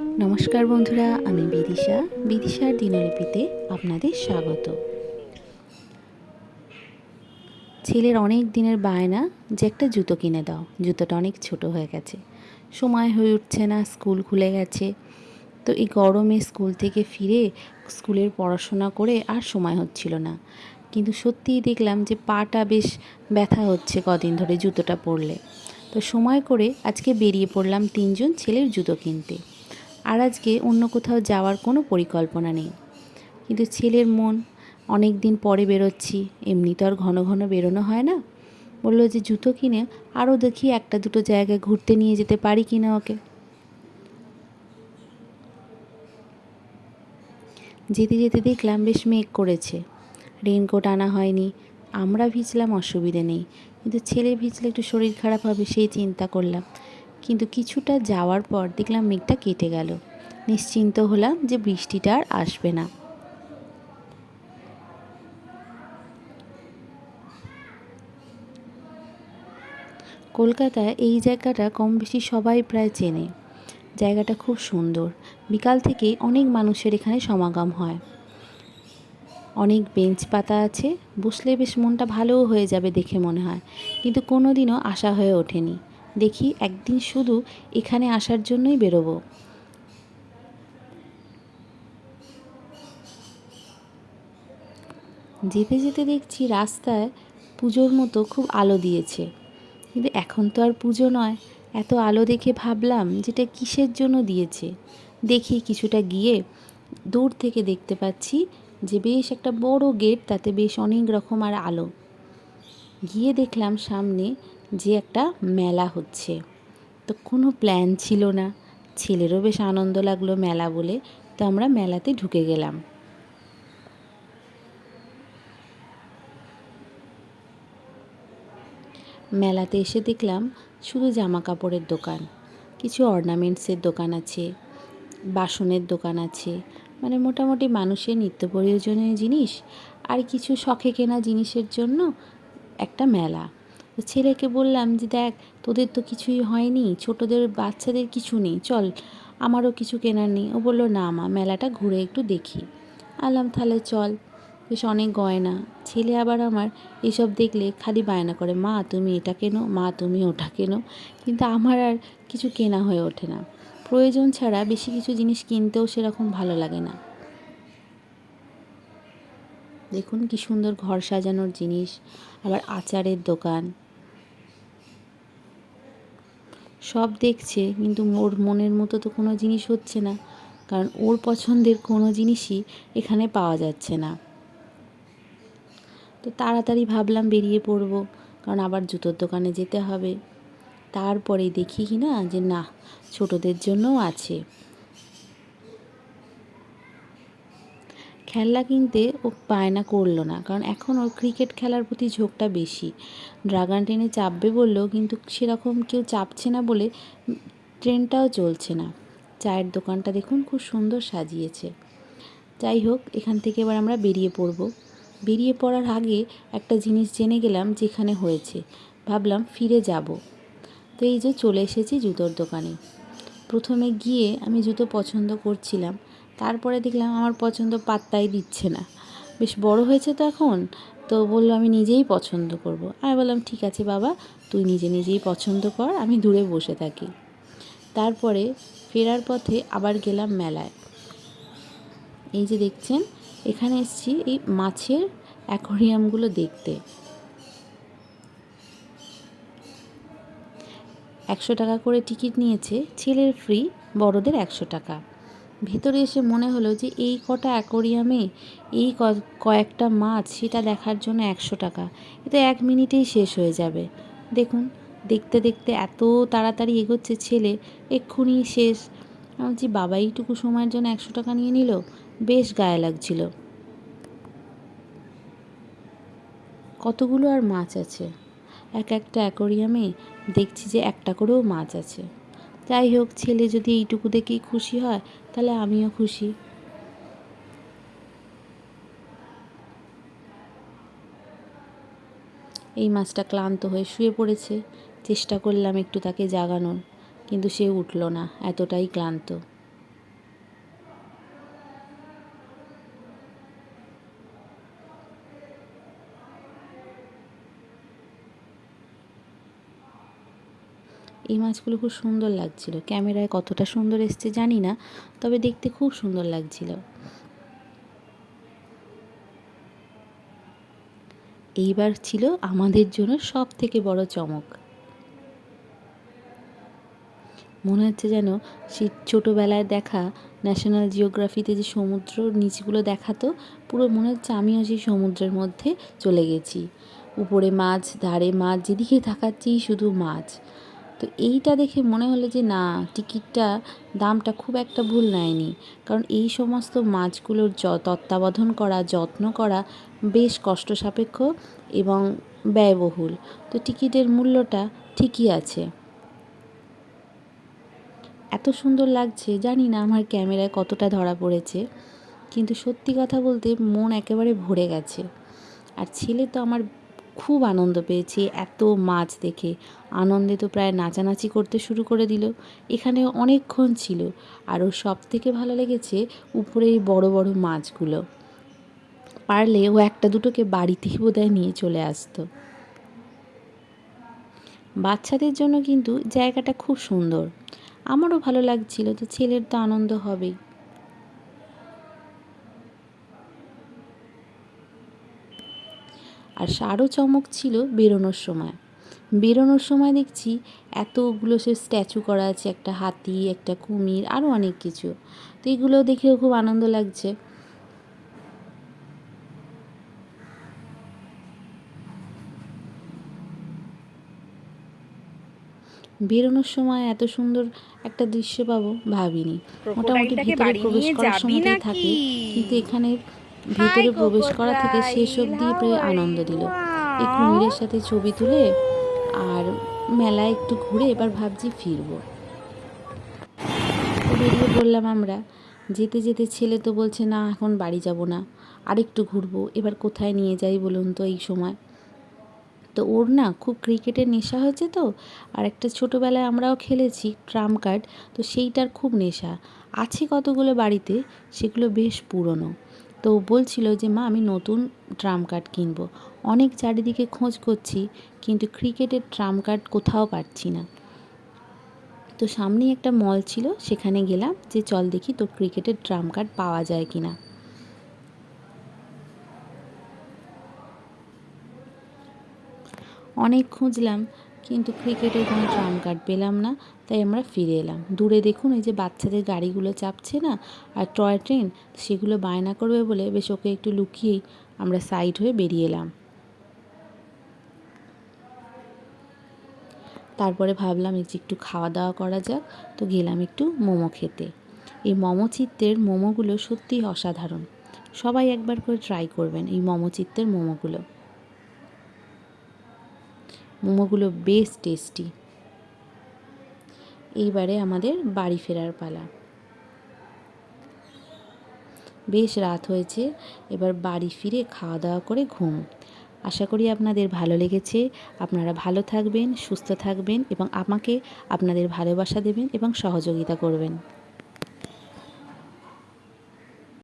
নমস্কার বন্ধুরা, আমি বিদিশা। বিদিশার দিনলিপিতে আপনাদের স্বাগত। ছেলের অনেক দিনের বায়না যে একটা জুতো কিনে দাও। জুতোটা অনেক ছোট হয়ে গেছে। সময় হয়ে উঠছে না, স্কুল খুলে গেছে। তো এই গরমে স্কুল থেকে ফিরে স্কুলের পড়াশোনা করে আর সময় হচ্ছিল না। কিন্তু সত্যিই দেখলাম যে পাটা বেশ ব্যথা হচ্ছে কদিন ধরে জুতোটা পরলে। তো সময় করে আজকে বেরিয়ে পড়লাম তিনজন ছেলের জুতো কিনতে। আর আজকে অন্য কোথাও যাওয়ার কোনো পরিকল্পনা নেই। কিন্তু ছেলের মন, অনেক দিন পরে বেরোচ্ছি, এমনি তো আর ঘন ঘন বেরোনো হয় না। বলল যে জুতো কিনে আরও দেখি একটা দুটো জায়গায় ঘুরতে নিয়ে যেতে পারি কি না ওকে। যেতে যেতে দেখলাম বেশ মেঘ করেছে। রেনকোট আনা হয়নি, আমরা ভিজলাম অসুবিধে নেই। কিন্তু ছেলে ভিজলে একটু শরীর খারাপ হবে সেই চিন্তা করলাম। কিন্তু কিছুটা যাওয়ার পর দেখলাম মেঘটা কেটে গেল। নিশ্চিন্ত হলাম যে বৃষ্টিটা আর আসবে না। কলকাতায় এই জায়গাটা কম বেশি সবাই প্রায় চেনে। জায়গাটা খুব সুন্দর। বিকাল থেকেই অনেক মানুষের এখানে সমাগম হয়। অনেক বেঞ্চ পাতা আছে। বসলে বেশ মনটা ভালোও হয়ে যাবে দেখে মনে হয়। কিন্তু কোনো দিনও আশা হয়ে ওঠেনি। দেখি একদিন শুধু এখানে আসার জন্যই বেরোবো। যেতে যেতে দেখছি রাস্তায় পুজোর মতো খুব আলো দিয়েছে। কিন্তু এখন তো আর পুজো নয়। এত আলো দেখে ভাবলাম যেটা কিসের জন্য দিয়েছে। দেখি কিছুটা গিয়ে দূর থেকে দেখতে পাচ্ছি যে বেশ একটা বড় গেট, তাতে বেশ অনেক রকম আর আলো। গিয়ে দেখলাম সামনে যে একটা মেলা হচ্ছে। তো কোনো প্ল্যান ছিল না। ছেলেরও বেশ আনন্দ লাগল মেলা বলে। তো আমরা মেলাতে ঢুকে গেলাম। মেলাতে এসে দেখলাম শুধু জামা কাপড়ের দোকান। কিছু অর্নামেন্টসের দোকান আছে। বাসনের দোকান আছে। মানে মোটামুটি মানুষের নিত্য প্রয়োজনীয় জিনিস আর কিছু শখে কেনা জিনিসের জন্য একটা মেলা। তো ছেলেকে বললাম যে, দেখ, তোদের তো কিছুই হয়নি, ছোটোদের, বাচ্চাদের কিছু নেই, চল, আমারও কিছু কেনার নেই। ও বলল, না মা, মেলাটা ঘুরে একটু দেখি। আলাম তাহলে চল। বেশ অনেক গয়না। ছেলে আবার আমার এসব দেখলে খালি বায়না করে, মা, তুমি এটা কেনো? মা, তুমি ওটা কেনো? কিন্তু আমার আর কিছু কেনা হয়ে ওঠে না। প্রয়োজন ছাড়া বেশি কিছু জিনিস কিনতেও সেরকম ভালো লাগে না। দেখুন কি সুন্দর ঘর সাজানোর জিনিস, আবার আচারের দোকান। সব দেখছে, কিন্তু ওর মনের মতো তো কোনো জিনিস হচ্ছে না। কারণ ওর পছন্দের কোনো জিনিসই এখানে পাওয়া যাচ্ছে না। তো তাড়াতাড়ি ভাবলাম বেরিয়ে পড়ব, কারণ আবার জুতোর দোকানে যেতে হবে। তারপরে দেখি কি না, যে না, ছোটদের জন্যও আছে। খেলনা কিনতে ও বায়না করল না, কারণ এখন ওর ক্রিকেট খেলার প্রতি ঝোঁকটা বেশি। ড্রাগন ট্রেনে চাপবে বললেও কিন্তু সেরকম কেউ চাপছে না বলে ট্রেনটাও চলছে না। চায়ের দোকানটা দেখুন খুব সুন্দর সাজিয়েছে। যাই হোক, এখান থেকে এবার আমরা বেরিয়ে পড়ব। বেরিয়ে পড়ার আগে একটা জিনিস জেনে গেলাম যেখানে হয়েছে। ভাবলাম ফিরে যাব। তো এই যে চলে এসেছি জুতোর দোকানে। প্রথমে গিয়ে আমি জুতো পছন্দ করছিলাম। তারপরে দেখলাম আমার পছন্দ পাত্তাই দিচ্ছে না। বেশ বড় হয়েছে তো এখন, তো বলল আমি নিজেই পছন্দ করব। আমি বললাম, ঠিক আছে বাবা, তুই নিজে নিজেই পছন্দ কর, আমি দূরে বসে থাকি। তারপরে ফেরার পথে আবার গেলাম মেলায়। এই যে দেখছেন, এখানে এসছি এই মাছের অ্যাকোরিয়ামগুলো দেখতে। একশো টাকা করে টিকিট নিয়েছে, ছেলের ফ্রি, বড়দের একশো টাকা। ভেতরে এসে মনে হলো যে এই কটা অ্যাকোরিয়ামে এই কয়েকটা মাছ সেটা দেখার জন্য একশো টাকা। এ তো এক মিনিটেই শেষ হয়ে যাবে। দেখুন, দেখতে দেখতে এত তাড়াতাড়ি এগোচ্ছে ছেলে, এক্ষুনি শেষ। বলছি, বাবা, এইটুকু সময়ের জন্য একশো টাকা নিয়ে নিল? বেশ গায়ে লাগছিল। কতগুলো আর মাছ আছে? এক একটা অ্যাকোরিয়ামে দেখছি যে একটা করেও মাছ আছে। যাই হোক, ছেলে যদি এইটুকু দেখেই খুশি হয় তাহলে আমিও খুশি। এই মাছটা ক্লান্ত হয়ে শুয়ে পড়েছে। চেষ্টা করলাম একটু তাকে জাগানোর, কিন্তু সে উঠল না, এতটাই ক্লান্ত। এই মাছগুলো খুব সুন্দর লাগছিল। ক্যামেরায় কতটা সুন্দর এসছে জানি না, তবে দেখতে খুব সুন্দর লাগছিল। এইবার ছিল আমাদের জন্য সব থেকে বড় চমক। মনে হচ্ছে যেন সেই ছোটোবেলায় দেখা ন্যাশনাল জিওগ্রাফিতে যে সমুদ্র নিচগুলো দেখাতো পুরো মনে হচ্ছে আমিও সেই সমুদ্রের মধ্যে চলে গেছি। উপরে মাছ, ধারে মাছ, যেদিকে তাকাচ্ছি শুধু মাছ। তো এইটা দেখে মনে হলো যে, না, টিকিটটা দামটা খুব একটা ভুল নেয়নি। কারণ এই সমস্ত মাছগুলোর য, তত্ত্বাবধান করা, যত্ন করা বেশ কষ্ট সাপেক্ষ এবং ব্যয়বহুল। তো টিকিটের মূল্যটা ঠিকই আছে। এত সুন্দর লাগছে, জানি না আমার ক্যামেরায় কতটা ধরা পড়েছে, কিন্তু সত্যি কথা বলতে মন একেবারে ভরে গেছে। আর ছেলে তো আমার খুব আনন্দ পেয়েছে, এত মাছ দেখে। আনন্দে তো প্রায় নাচানাচি করতে শুরু করে দিল। এখানে অনেকক্ষণ ছিল আর ওর সব থেকে ভালো লেগেছে উপরে এই বড় বড় মাছগুলো। পারলে ও একটা দুটোকে বাড়িতেই বোধহয় নিয়ে চলে আসতো। বাচ্চাদের জন্য কিন্তু জায়গাটা খুব সুন্দর। আমারও ভালো লাগছিল, তো ছেলের তো আনন্দ হবেই। আর আরও চমক ছিল বেরোনোর সময়। বেরোনোর সময় দেখছি এতগুলো সে স্ট্যাচু করা আছে একটা হাতি একটা কুমির আরও অনেক কিছু। তো এগুলো দেখেও খুব আনন্দ লাগছে। বেরোনোর সময় এত সুন্দর একটা দৃশ্য পাবো ভাবিনি। মোটামুটি ভিতরে প্রবেশ করার সময়তেই থাকে। কিন্তু এখানে ভেতরে প্রবেশ করা থেকে শেষ অবধি প্রায় আনন্দ দিল। এই কুমিরের সাথে ছবি তুলে আর মেলায় একটু ঘুরে এবার ভাবছি ফিরবো। বেরিয়ে পড়লাম আমরা। যেতে যেতে ছেলে তো বলছে না এখন বাড়ি যাব না। আরেকটু ঘুরবো। এবার কোথায় নিয়ে যাই বলুন তো এই সময়? তো ওর না খুব ক্রিকেটের নেশা হয়েছে তো আর একটা ছোটোবেলায় আমরাও খেলেছি ট্রাম কার্ড তো সেইটার খুব নেশা। আছে কতগুলো বাড়িতে? সেগুলো বেশ পুরনো। তো বলছিল যে, মা, আমি নতুন ট্রাম কার্ড কিনবো। অনেক চারিদিকে খোঁজ করছি, কিন্তু ক্রিকেটের ট্রাম কার্ড কোথাও পাচ্ছি না। তো সামনেই একটা মল ছিল, সেখানে গেলাম যে, চল দেখি তোর ক্রিকেটের ট্রাম কার্ড পাওয়া যায় কি না অনেক খুঁজলাম কিন্তু ক্রিকেটের কোনো ট্রাম কার্ড পেলাম না, তাই আমরা ফিরে এলাম। দূরে দেখুন, এই যে বাচ্চাদের গাড়িগুলো চাপছে না, আর টয় ট্রেন সেগুলো বায়না করবে বলে বেশ ওকে একটু লুকিয়েই আমরা সাইড হয়ে বেরিয়ে এলাম। তারপরে ভাবলাম, এই যে একটু খাওয়া দাওয়া করা যাক, তো গেলাম একটু মোমো খেতে। এই মোমো চিত্তের মোমোগুলো সত্যিই অসাধারণ। সবাই একবার করে ট্রাই করবেন এই মোমো চিত্তের মোমোগুলো। মোমোগুলো বেশ টেস্টি। এইবারে আমাদের বাড়ি ফেরার পালা। বেশ রাত হয়েছে, এবার বাড়ি ফিরে খাওয়া দাওয়া করে ঘুম। আশা করি আপনাদের ভালো লেগেছে। আপনারা ভালো থাকবেন, সুস্থ থাকবেন এবং আমাকে আপনাদের ভালোবাসা দেবেন এবং সহযোগিতা করবেন।